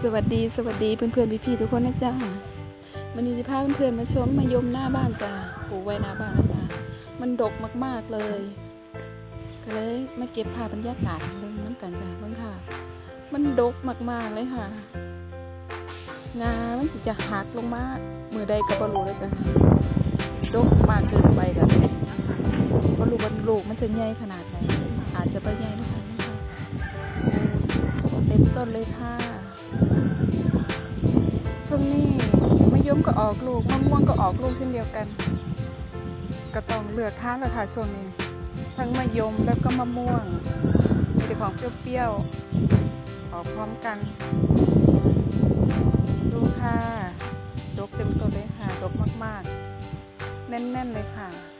สวัสดีสวัสดีเพื่อนๆพี่ๆทุกคนนะจ๊ะวันนี้จะพาเพื่อนๆมาชมมายมหน้าบ้านจ้ะปลูกไว้หน้าบ้านนะจ๊ะมันดกมากๆเลย ก็เลยมาเก็บภาพบรรยากาศเบิ่งน้ำกันจ้ะเบิ่งค่ะ มันดกมากๆเลยค่ะ งามันสิจะหักลงมามือใดก็บ่รู้เลยจ้ะดกมากเกินไปกันบ่รู้ว่าลูกมันจะใหญ่ขนาดไหนอาจจะบ่ใหญ่นะคะเต็มต้นเลยค่ะ ช่วงนี้มะยมก็ออกลูกมะม่วงก็ออกลูกเช่นเดียวกัน ก็ต้องเลือกทานแล้วค่ะช่วงนี้ ทั้งมะยมแล้วก็มะม่วง มีแต่ของเปรี้ยวๆออกพร้อมกัน ดูค่ะดกเต็มตัวเลยค่ะดกมากๆ แน่นๆเลยค่ะ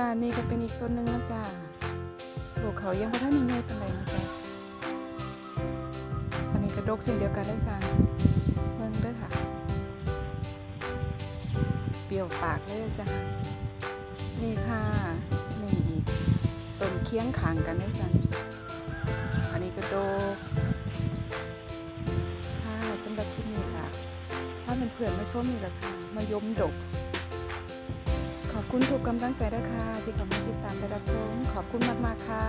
ค่ะ นี่ก็เป็นอีกต้นหนึ่งนะจ๊ะลูกเขายังพอท่านยังไงเป็นไรนะจ๊ะอันนี้กระดกเช่นเดียวกันเลยจ้ะเบิ่งเด้อค่ะ เปรี้ยวปากเลยจ้ะนี่ค่ะ นี่อีกต้นเคียงขางกันเลยจ้ะอันนี้กระดกค่ะสำหรับคลิปนี้ค่ะ ถ้าเป็นเพื่อนมาชมนี่แหละค่ะมายมดก คุณทุกกำลังใจด้วยค่ะ ที่เข้ามาติดตามและรับชม ขอบคุณมาก ๆ ค่ะ